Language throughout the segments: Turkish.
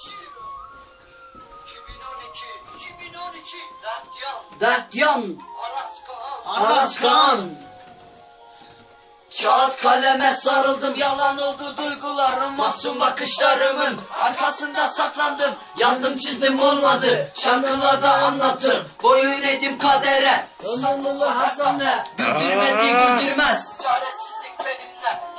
2012 Dertyan Aras Kaan Kağıt kaleme sarıldım Yalan oldu duygularım Masum bakışlarımın Arkasında saklandım. Yazdım çizdim olmadı Şarkılarda anlattım. Boyun edim kadere İstanbullu Hasan'la benimle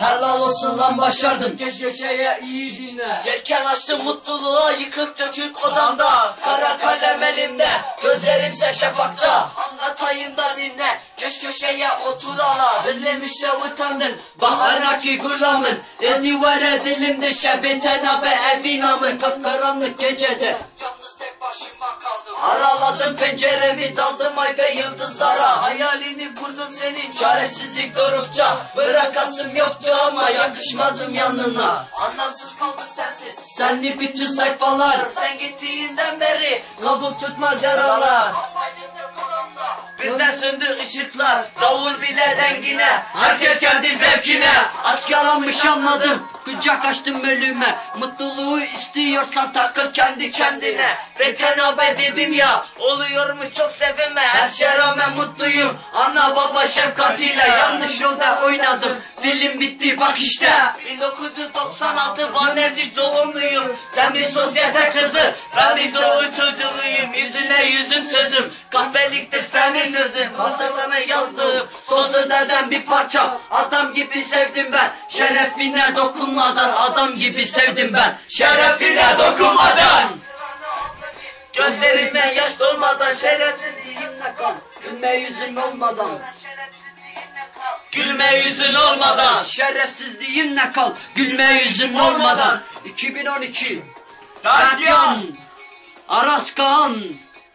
Helal olsun lan başardın Keşke şeye iyi dinle. Yelken açtım mutluluğa Yıkıp dökük odamda. Kara kalem elimde. Gözlerimse şafakta. Anlatayım da dinle Köş köşeye otur ala Dinlemişe utandın Baharaki gulamın Edivere dilimde Şebeten abi evinamın Kapkaranlık gecede. Yalnız Araladım penceremi daldım ay ve yıldızlara. Hayalini kurdum senin çaresizlik dorukça. Bırakasım yoktu ama yakışmazım yanına. Anlamsız kaldı sensiz. Senli bütün sayfalar? Sen gittiğinden beri kabuk tutmaz yaralar Depolamda Birden söndü ışıklar Davul bile dengine. Herkes kendi zevkine. Aşk yalanmış anladım Kucak açtım ölüme Mutluluğu istiyorsan takıl kendi kendine. Ve tenabe dedim ya Oluyormuş çok sevinme Her şeye rağmen mutluyum Ana baba şefkatiyle. Yanlış rolde oynadım Film bitti bak işte. 1996 Van Erciş doğumluyum. Sen bir sosyete kızı Ben bir Yüzüne yüzüm sözüm Kahpeliktir senin sözün. Hatırlama yazdığım Son sözlerden bir parça. Adam gibi sevdim ben Şerefine dokunmadan. Adam gibi sevdim ben Şerefine dokunmadan. Gözlerime yaş dolmadan Şerefsizliğimle kal Gülme yüzün olmadan. Gülme yüzün olmadan. Şerefsizliğinle kal Gülme yüzün olmadan. 2012 Dertyan Aras Kaan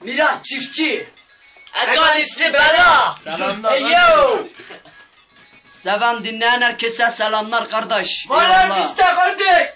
Miraç Çiftçi. Eganisti Bela. Selamlar Hey yo. Seven dinleyen herkese selamlar kardeş. Eyvallah. kardeş.